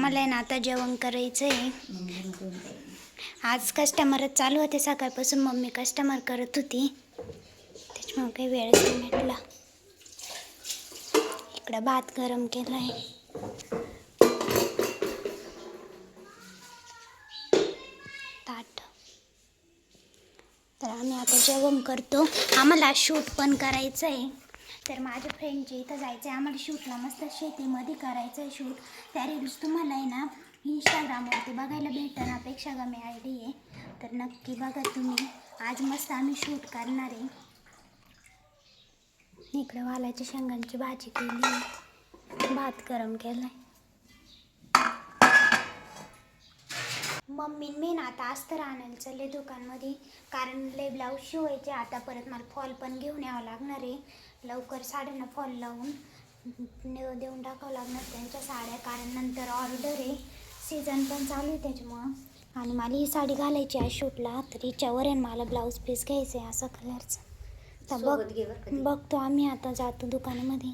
आम्हाला आहे ना आता जेवण करायचं आहे आज कस्टमरच चालू होते सकाळपासून. मम्मी कस्टमर करत होती. त्याच्यामुळे काही वेळ नाही भेटला. इकडं भात गरम केला आहे ताट. तर आम्ही आता जेवण करतो. आम्हाला शूट पण करायचं आहे तर माझ्या फ्रेंडचे इथं जायचं आहे आम्हाला शूटला मस्त शेतीमध्ये करायचं आहे शूट त्या रील्स तुम्हाला आहे ना इंस्टाग्रामवरती बघायला भेटणं अपेक्षा गमी आय डी आहे. तर नक्की बघा तुम्ही. आज मस्त आम्ही शूट करणार आहे. इकडे वालाच्या शेंगांची भाजी केली. भात गरम केला आहे मम्मी मी ना आता अस्तर आणायला चालले दुकानमध्ये. कारण लय ब्लाऊज शिवायचे. आता परत मला फॉल पण घेऊन यावं लागणार आहे. लवकर साड्यांना फॉल लावून देऊन टाकावं लागणार त्यांच्या साड्या. कारण नंतर ऑर्डर आहे. सीझन पण चालू आहे त्याच्यामुळं. आणि मला ही साडी घालायची आहे शूटला. तर हिच्यावर आहे मला ब्लाऊज पीस घ्यायचं आहे असा कलरचं तर बघ. बघतो आम्ही आता जातो दुकानामध्ये.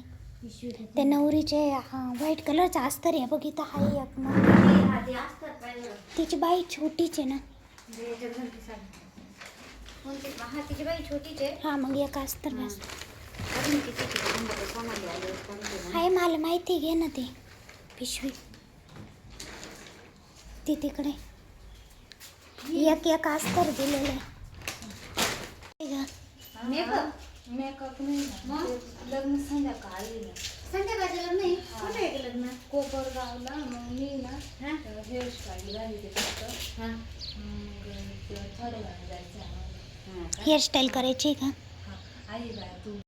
ते नवरीचे हा व्हाईट कलरचा अस्तर आहे. बघ इथं हाय एक. मग तिची बाई छोटीच आहे ना. हा तिची बाई छोटीच आहे. हा मग एक अस्तर हा. हाय मला माहिती घे ना ते. पिशवी. ती तिकडे. एक एक अस्तर दिलेलं आहे. हे. मेकअप? मेकअप नाही लग्न संध्याकाळी ना. संध्याकाळचं लग्न आहे कुठे आहे ते लग्न कोपरगावला मग मी ना हा। हेअरस्टाईल झाली ते। फक्त हा। मग ते जायचं आम्हाला हा हेअरस्टाईल करायची आहे का? हा आई बाय तू।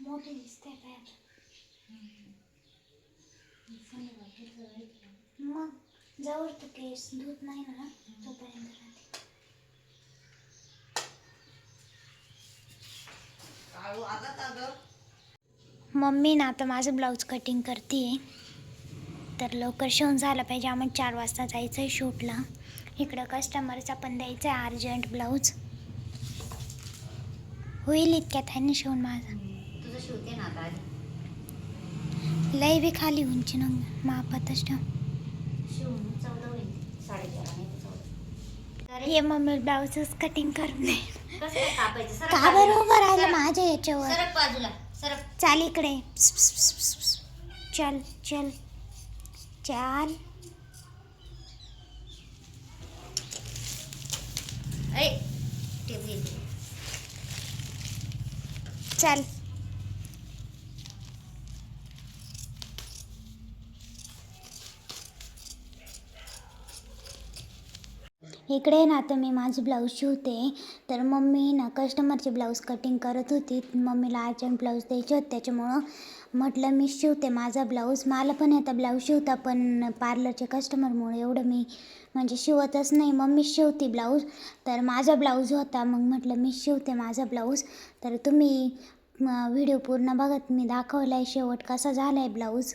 मोठी दिसते काय मग जवळ तू केस दूध नाही ना तोपर्यंत राहते. मम्मी ना आता माझं ब्लाऊज कटिंग करते तर लवकर शिवून झालं पाहिजे. आम्हाला चार वाजता जायचं आहे शूटला. इकडं कस्टमरचा पण द्यायचं आहे अर्जंट ब्लाऊज. होईल इतक्यात आहे ना शिवून माझा. तुझं शिवते ना आता. लय बी खाली उंची ना मापातच ठेव. हे मम्मी ब्लाऊजच कटिंग करून का. बरं उभं राहिलं. माझ्या याच्यावर? चाल इकडे. चल चल. चाल. चल. इकडे ना आता मी माझं ब्लाऊज शिवते. तर मम्मी ना कस्टमरचे ब्लाऊज कटिंग करत होती. मम्मीला अर्जंट ब्लाऊज द्यायचे होते. त्याच्यामुळं म्हटलं मी शिवते माझा ब्लाऊज मला पण येतं ब्लाऊज शिवता पण पार्लरचे कस्टमरमुळे एवढं मी म्हणजे शिवतच नाही. मम्मी शिवते ब्लाऊज तर माझा ब्लाऊज होता. मग म्हटलं मी शिवते माझा ब्लाऊज तर तुम्ही व्हिडिओ पूर्ण बघत मी दाखवला आहे शेवट कसा झाला आहे ब्लाऊज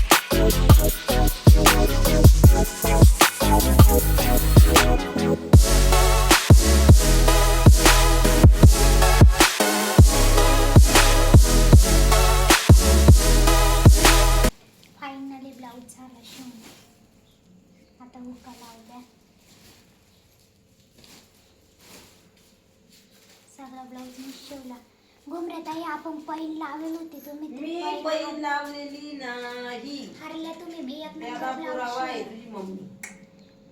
लावेल होती तुम्ही मी ती लावलेली नाही. हरल्या तुम्ही मी एक त्याला नंबर पुरावा आहे तुझी मम्मी.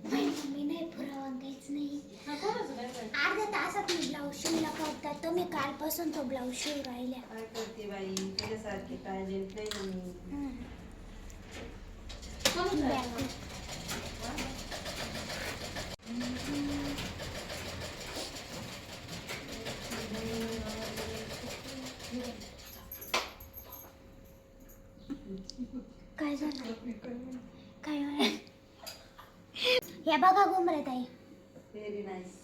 नाही, मम्मी नाही पुरावा काहीच नाही. अर्ध्या तासात मी ब्लाऊज शिवला करता तुम्ही. कालपासून तो ब्लाऊज शिव राहिल्या. काय करते बाई? तुझ्यासारखी टॅलेंट नाही ना मी. हम्म. काय? हे बघा घुमरे ताई. व्हेरी नाईस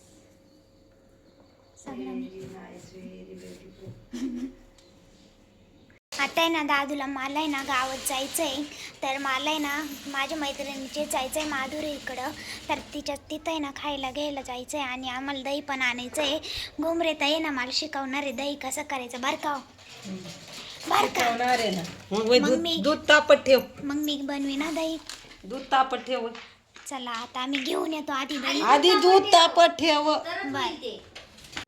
आता आहे ना दादूला मला आहे ना गावात जायचं आहे तर मला आहे ना माझ्या मैत्रिणीचे जायचं आहे माधुरी इकडं. तर तिच्या तिथं आहे ना खायला घ्यायला जायचं आहे आणि आम्हाला दही पण आणायचं आहे घुमरेता आहे ना मला शिकवणार आहे दही कसं करायचं बरं का हो? बरं का? ठेवणार आहे ना. मग वय मग दूध मी- दूध तापत ठेव. मग मी बनवी ना दही. दूध तापत ठेव चला आता आम्ही घेऊन येतो. आधी दही आधी दूध तापत ठेव.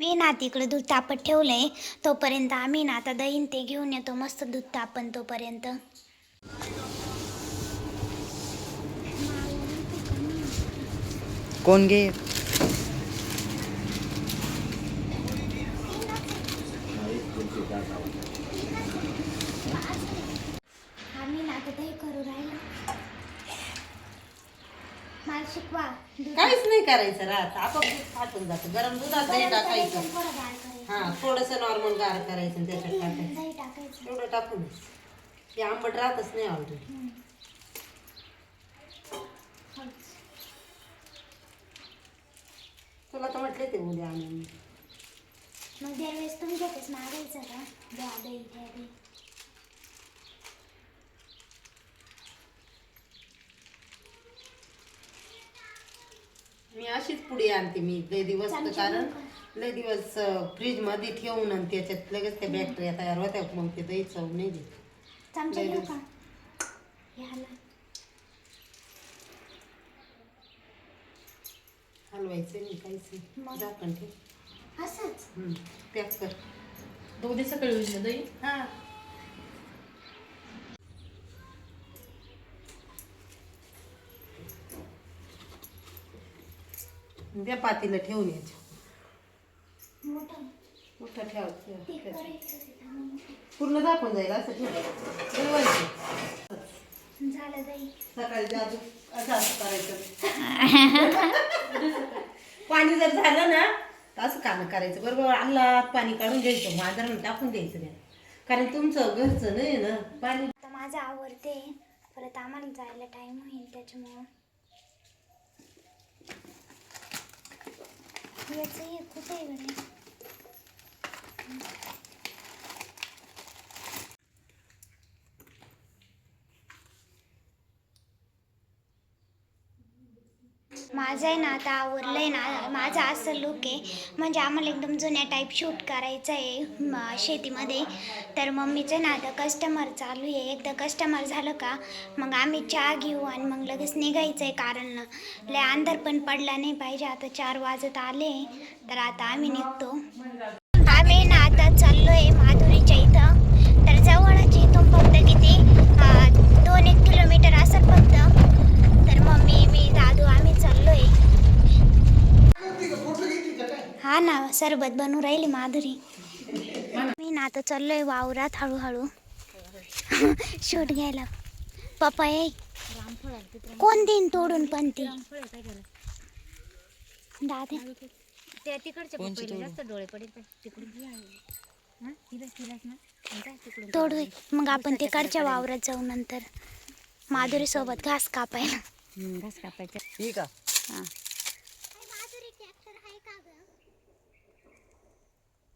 मी ना तिकडे दूध तापत ठेवलंय. तोपर्यंत आम्ही ना आता दहीन ते घेऊन येतो. मस्त दूध तापन तोपर्यंत. कोण घे आम्ही ना आता दही करू राहिलो. मला शिकवा. दूध- काहीच नाही करायचं राहत फाटून जातं. गरम दुधात दही गरम करायचं टाकायचं आणि थोडं गार करायचं. हा थोडस नॉर्मल गार करायचं आणि त्याच्यात टाकायचं. दही टाकायचं. एवढं टाकून. ते आंबट राहतच नाही ऑलरेडी हम्म. तुला तर म्हटले ते उद्या आणून. मग दरवेळेस मागायचं का? द्या दही द्या दही. मी अशीच पुडी आणते मी लय दिवस तर कारण? लय दिवस फ्रीजमध्ये ठेवून आणि त्याच्यात लगेच त्या बॅक्टेरिया तयार होत्या. मग ते दही चव नाही देत. हलवायचं नाही काहीच झाकण ठेव. असंच? पॅक कर. उद्या सकाळी दही हा. द्या पातीला ठेवून यायचं मोठं. मोठं ठेव ठेव, ते ठेव. करायचं ते थांबून. पूर्ण दाखवून जाईल असं ठेव. ठेवायचं. सकाळी जादू असं करायचं. पाणी जर झालं ना तर असं कामं करायचं. बरोबर आल्ला पाणी काढून घ्यायचं. मांजरानं टाकून द्यायचं नाही. कारण तुमचं घरचं नाही ना. पाणी माझं आवडते परत आम्हाला जायला टाइम होईल त्याच्यामुळं. याचं हे कुठे आहे गड्या? माझं आहे ना आता आवरलं आहे ना. माझा असं लुक आहे. म्हणजे आम्हाला एकदम जुन्या टाईप शूट करायचं आहे शेतीमध्ये. तर मम्मीचं ना आता कस्टमर चालू आहे. एकदा कस्टमर झालं का मग आम्ही चहा घेऊ आणि मग लगेच निघायचं आहे कारण लय अंधार पण पडला नाही पाहिजे. आता चार वाजत आले तर आता आम्ही निघतो. आम्ही ना आता चाललो आहे माधुरीच्या इथं. तर जवळच इथून फक्त किती दोन एक किलोमीटर असं फक्त सरबत बनवू राहिली माधुरी. मी ना आता चाललोय वावरात हळूहळू. शूट घ्यायला. पप्पा ये. कोण देईन तोडून पण ती? दादा. त्या तिकडच्या जास्त डोळे पडेल तिकडून आहे. हा? तोडू मग आपण तिकडच्या वावरात जाऊ नंतर. माधुरी सोबत घास कापायला. घास कापायचा. ठीक हा.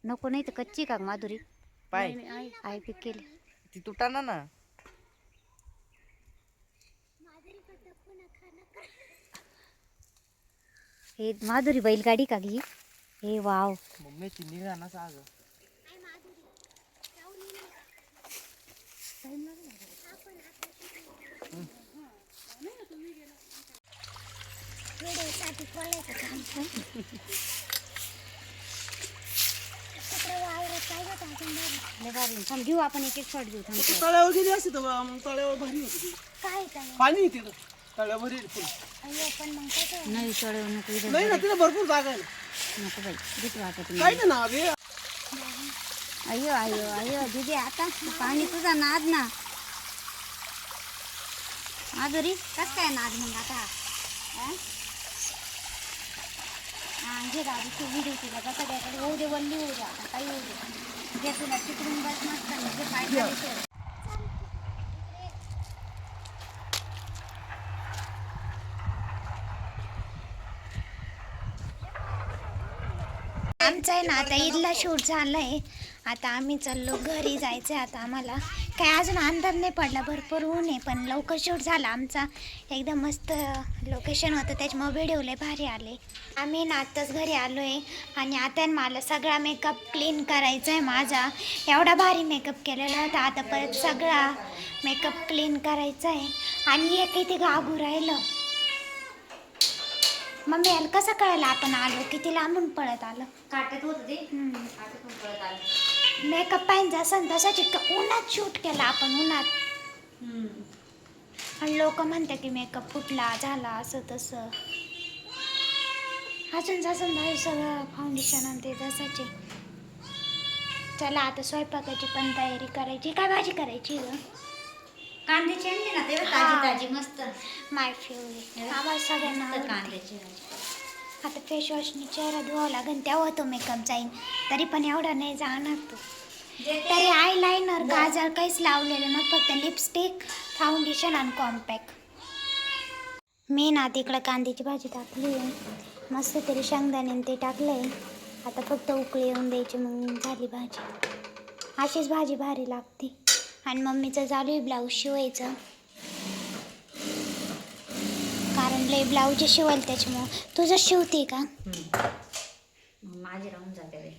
नको नाही तर कच्ची का माधुरी? पाय. आहे पीक केले. ती तुटाना ना. हे माधुरी बैलगाडी का घी? हे वाव. मम्मी ती निघा ना साग. काम तिकडे वावरात काय होतं अजून बरं. लय भारी थांब घेऊ आपण एक एक शॉट घेऊ थांब तळ्यावर गेली असते तर मग तळ्यावर भारी होती ती. काय त्याला पाणी येते ना तळ्यावर येईल फुल. अय्यो पण मग कसं नाही चढव नको इथं नाही ना तिथे भरपूर जागा आहे ना. नको बाई भीती वाटत काय ना नाव आहे? अयो अयो अयो दीदी आता पाणी तुझा नाद ना. माधुरी कस काय नाद मग आता? हा? घे दादी तू व्हिडिओ तुला होऊ दे वल्ली होऊ दे. आता काही होऊ दे. घे तुला तिकडून बस मस्त ठेव. आमचं आहे ना आता ईदला शूट झालंय. आता आम्ही चाललो घरी जायचं आता आम्हाला. काय अजून अंदाज नाही पडला भरपूर ऊन आहे पण लवकर शूट झाला आमचा. एकदम मस्त लोकेशन होतं त्याच्यामुळे व्हिडिओ लय भारी आले. आम्ही आत्ताच घरी आलो आहे आणि आता मला सगळा मेकअप क्लीन करायचा आहे माझा. एवढा भारी मेकअप केलेला होता आता परत सगळा मेकअप क्लीन करायचा आहे आणि एक इथे गागू राहिलं. मम्मी याला कसं कळलं आपण आलो? किती लांबून पळत आलं? काटत होत ते. पळत आलं. मेकअप पाहिजे असं तसाच इतकं उन्हात शूट केला आपण उन्हात. आणि लोक म्हणतात की मेकअप फुटला झाला असं तसं. अजून जसं नाही सगळं फाउंडेशन आणि ते तसंच. आहे चला आता स्वयंपाकाची पण तयारी करायची. काय भाजी करायची ग? कांद्याची आणली ना ते. ताजी ताजी मस्त. माय फेवरेट आम्हाला सगळ्यांना. कांद्याची भाजी. आता फेसवॉशनी चेहरा धुवावा लागेल तेव्हा तो मेकअप जाईन. तरी पण एवढा नाही जाणार तो. तरी आय लायनर काजळ काहीच लावलेलं नाही फक्त लिपस्टिक फाउंडेशन आणि कॉम्पॅक्ट मी ना तिकडं कांद्याची भाजी टाकली आहे. मस्त तरी शेंगदाणे ते टाकलं. आहे आता फक्त उकळी येऊन द्यायची मग झाली भाजी. अशीच भाजी भारी लागते. आणि मम्मीचं चालू आहे ब्लाऊज शिवायचं. कारण लय ब्लाऊज शिवाल त्याच्यामुळं. तुझं शिवते का? माझी राहून जाते बाई.